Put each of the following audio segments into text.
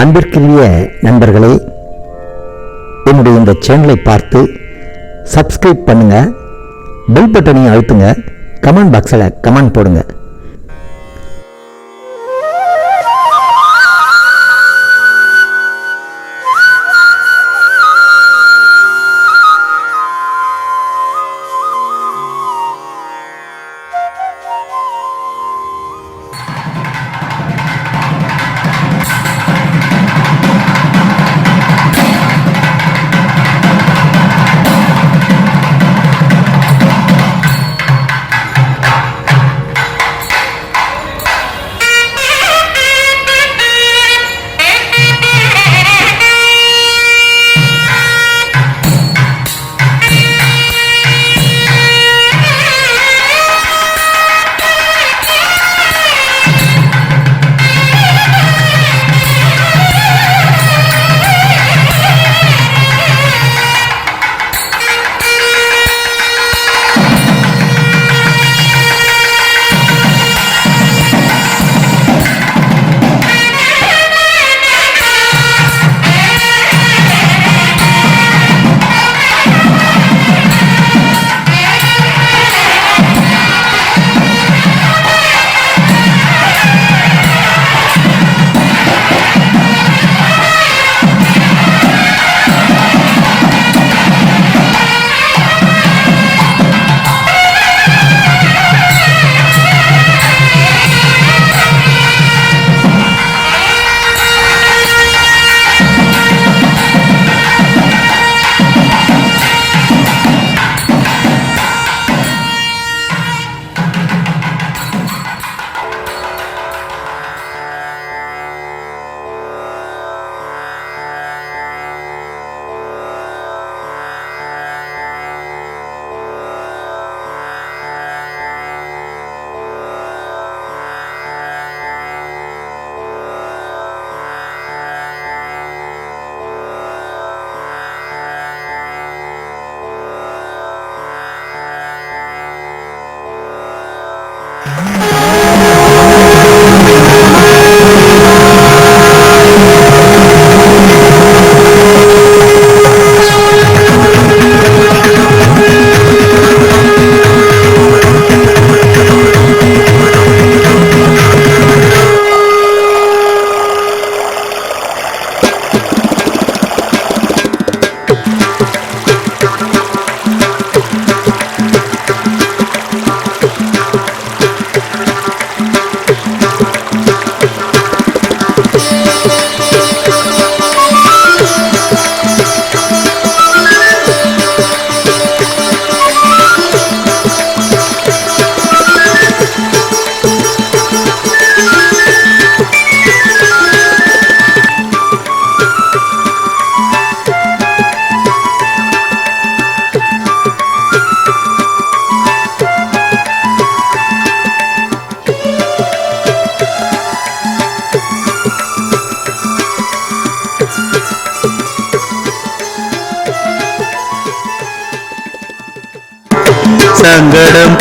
அன்பிற்குரிய நண்பர்களே என்னுடைய இந்த சேனலை பார்த்து சப்ஸ்கிரைப் பண்ணுங்கள் பெல் பட்டனையும் அழுத்துங்க கமெண்ட் பாக்ஸில் கமெண்ட் போடுங்கள்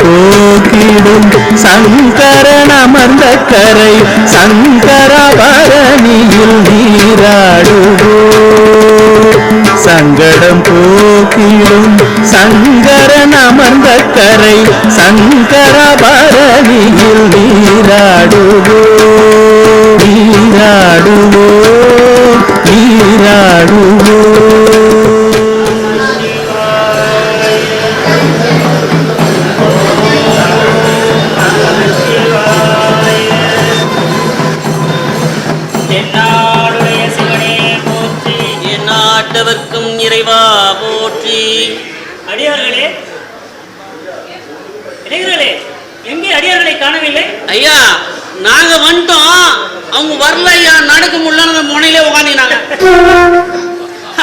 போக்கிடும். சங்கரன் அமர்ந்த கரை சங்கரபரணியில் நீராடுவோ சங்கடம் போக்கிடும். சங்கரன் அமர்ந்த கரை சங்கரபரணியில் நீராடுவோ நீராடுவோ நீராடுவோ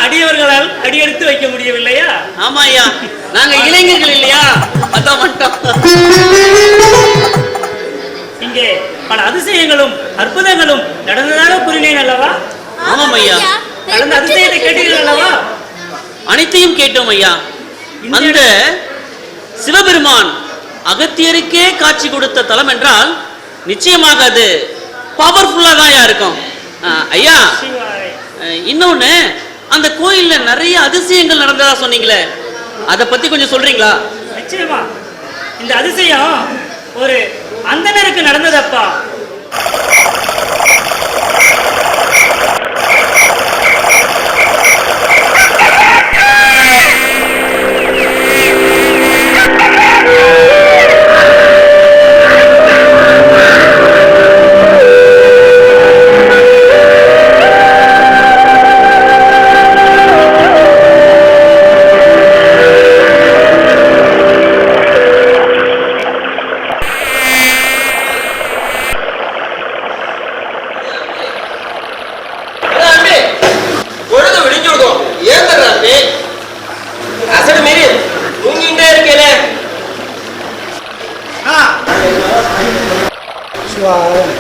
அடியவர்களால் அடியெடுத்து வைக்க முடியவில்லையா? ஆமா ஐயா நாங்க இளைஞர்கள் இல்லையா? அதான் இங்கே பல அதிசயங்களும் அற்புதங்களும் நடந்ததாக கூறினேன் அல்லவா? ஆமாம் ஐயா. நடந்த அதிசயத்தை கேட்டீர்கள் அல்லவா? அனைத்தையும் கேட்டோம் ஐயா. அந்த சிவபெருமான் அகத்தியருக்கே காட்சி கொடுத்த தலம் என்றால் நிச்சயமாக அது பவர்ஃபுல்லா தான் ஐயா இருக்கும். ஐயா. இன்னொன்று இன்னொன்னு அந்த கோயில்ல நிறைய அதிசயங்கள் நடந்ததா சொன்னீங்களே அதை பத்தி கொஞ்சம் சொல்றீங்களா? நிச்சயமா. இந்த அதிசயம் ஒரு அந்தனருக்கு நடந்ததப்பா?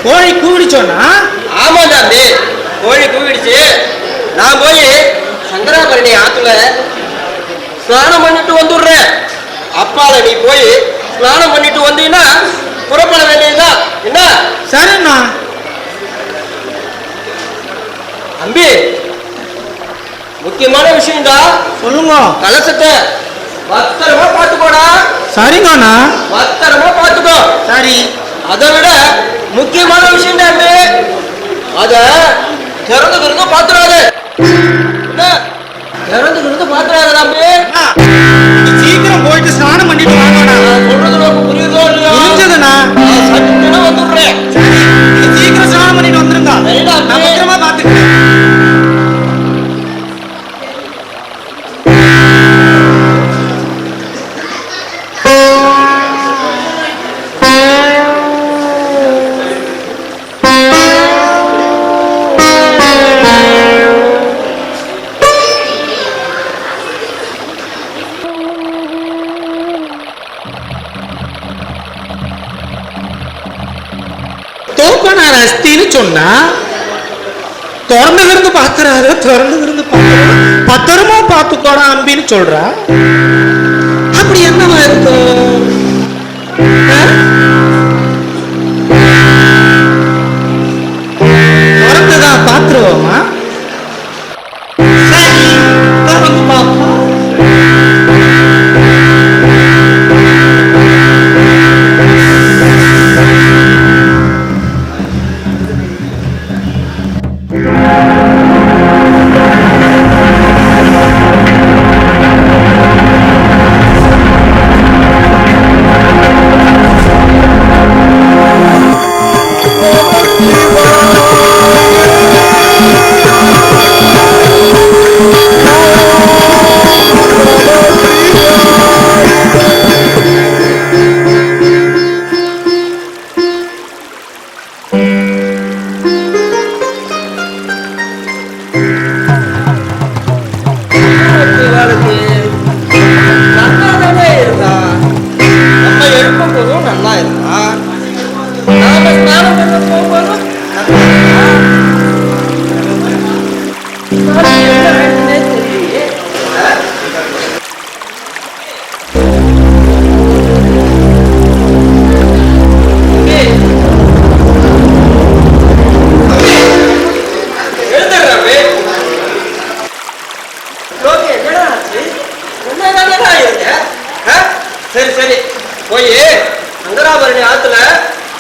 கோழி கூவிடிச்சோன்னா? ஆமா தம்பி கோழி கூவிடுச்சு. நான் போய் சங்கராபரணி ஆத்துல ஸ்நானம் பண்ணிட்டு வந்துடுறேன். அப்பால நீ போய் ஸ்நானம் பண்ணிட்டு வந்தீங்கன்னா புறப்பட வேண்டியதுதான். என்ன? சரிண்ணா. தம்பி முக்கியமான விஷயம்தான் சொல்லுங்க. கலசத்தை பத்திரமா பார்த்துக்கோடா. சரிங்கண்ணா. பத்திரமா பார்த்துக்கோ. சரி. அதை விட முக்கியமான விஷயம் தம்பி அத திறந்து திறந்து பாத்துறாத திறந்து திறந்து பாத்துறாத தம்பி. சீக்கிரம் போயிட்டு ஸ்நானம் பண்ணிட்டு நான் சொல்றது உனக்கு புரியுதோ இல்லையோ? புரிஞ்சதுண்ணா. சட்டுன்னு வந்துடுறேன். சீக்கிரம் ஸ்நானம் பண்ணிட்டு வந்துருங்க. பாக்குறாரு திறந்து இருந்து பத்திரமா பாத்துக்கோடா அம்பின்னு சொல்றா. அப்படி என்னவா இருக்கும்? சங்கராபரணி ஆத்துல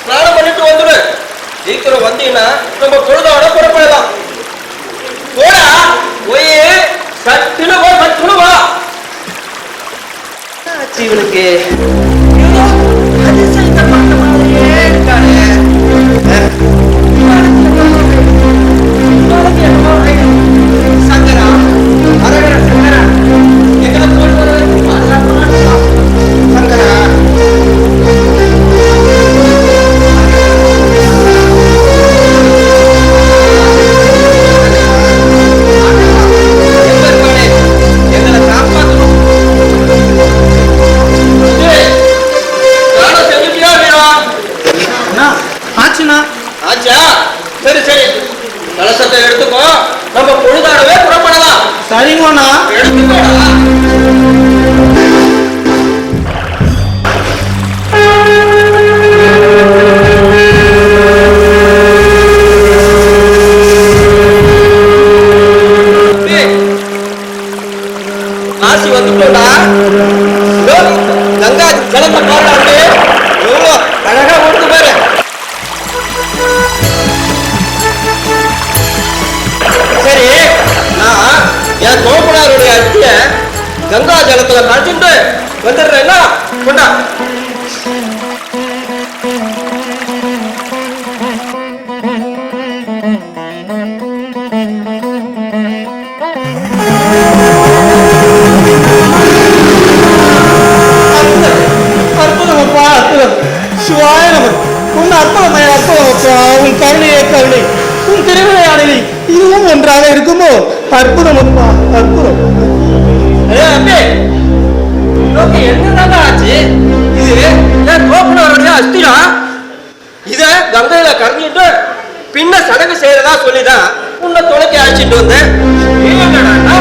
ஸ்நானம் பண்ணிட்டு வந்துடு சீக்கிரம் வந்தீங்கன்னா நம்ம பொழுதோட புறப்படலாம் போடா போய் சட்டுன்னு போ சட்டுன்னு வா. இவனுக்கு? நீ என்னடான்னா,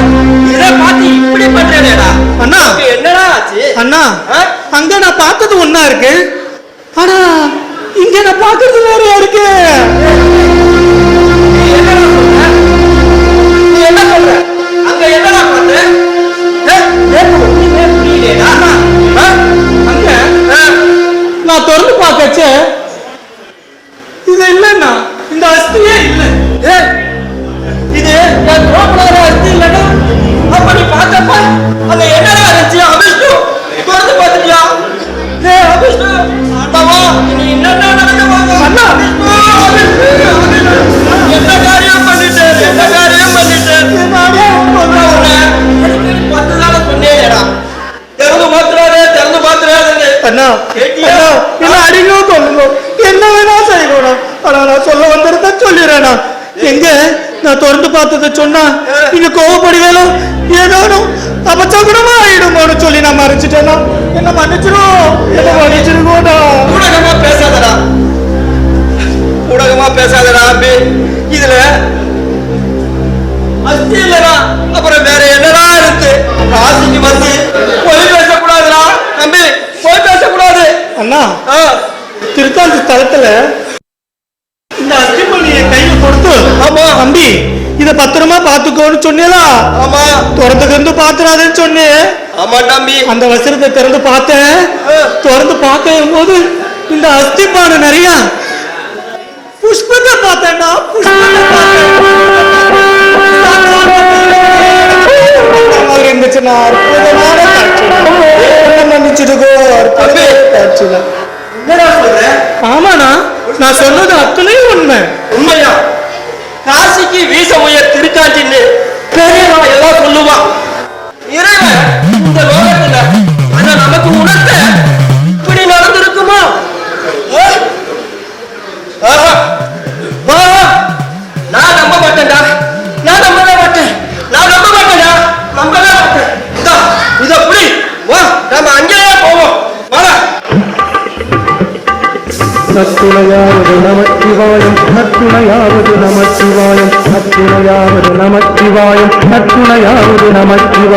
இத? பார்த்து இப்படி பண்றேடா அண்ணா. என்னடா ஆச்சு? அண்ணா? அங்க நான் பார்த்தது ஒண்ணா இருக்கு. ஆனா இங்க நான் பார்க்கறது வேறையா இருக்கு. என்ன சொல்ற? அங்க என்னடா நான் திறந்து பார்க்கச்ச. இது இல்லைண்ணா. இந்த அஸ்தியே இல்லை. ஏ, Bir de கோவப்படுவேலோ ஏதோ அபச்சகுணமா ஆயிடுமோன்னு சொல்லி நான் மறைச்சிட்டேன்னா என்ன மன்னிச்சிடும் என்ன மன்னிச்சிருக்கோண்ணா ஊடகமா பேசாதடா. ஊடகமா பேசாதடா அம்பி இதுல அஸ்தி இல்லடா. அப்புறம் வேற என்னடா இருக்கு? காசிக்கு வந்து பொய் பேசக்கூடாதுடா. தம்பி பொய் பேசக்கூடாது. அண்ணா திருத்தாந்தி ஸ்தலத்துல இந்த அஸ்திமணி என் கையில கொடுத்து ஆமா. தம்பி இத பத்திரமா பாத்துக்கோன்னு சொன்னீங்களா ஆமா. திறந்துக்கு இருந்து பாத்துறாதேன்னு சொன்னேன். ஆமா தம்பி. அந்த வசனத்தை திறந்து பார்த்தேன். திறந்து பார்க்கும் போது இந்த அஸ்திபான நிறைய. புஷ்பத்தை பார்த்தேன்டா புஷ்பத்தை பார்த்தேன். இருந்துச்சுன்னா அற்புதமான காட்சி அற்புதமான சொல்ற? ஆமாண்ணா நான் சொன்னது அத்தனையும் உண்மை. உண்மையா? காசிக்கு வீச உயர் திருக்காஞ்சின்னு பெரியவன் எல்லாம் சொல்லுவான். இறைவன்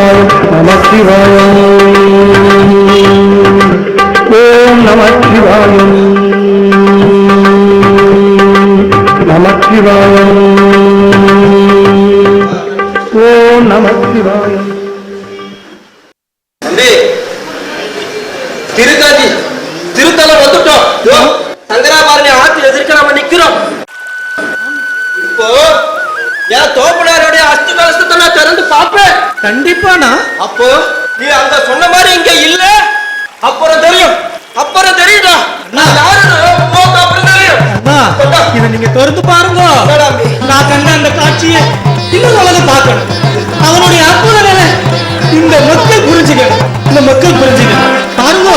நமச்சிவாயம் நமச்சிவாயம் ஓம் நமச்சிவாயம் நீங்க திறந்து பாருங்க. நான் கண்ட அந்த காட்சியை இன்னும் உலகம் பார்க்கணும். அவனுடைய அற்புத நிலை இந்த மக்கள் புரிஞ்சுக்கணும். இந்த மக்கள் புரிஞ்சுக்கணும். பாருங்க.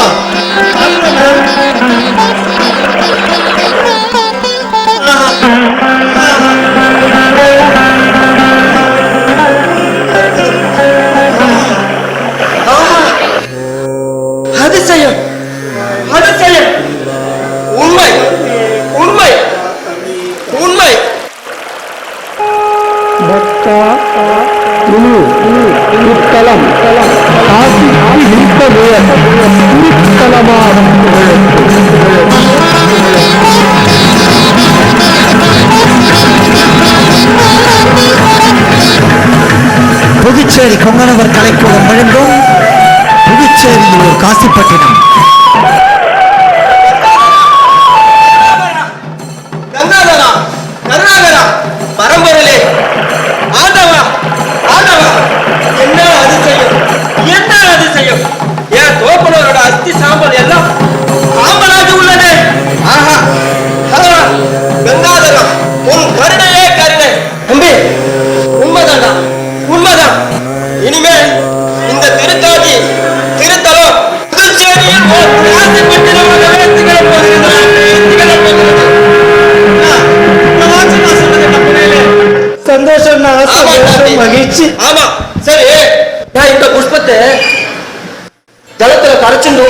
சாமி. மகிழ்ச்சி. ஆமா. சரி. நான் இந்த புஷ்பத்தை ஜலத்துல கரைச்சுட்டு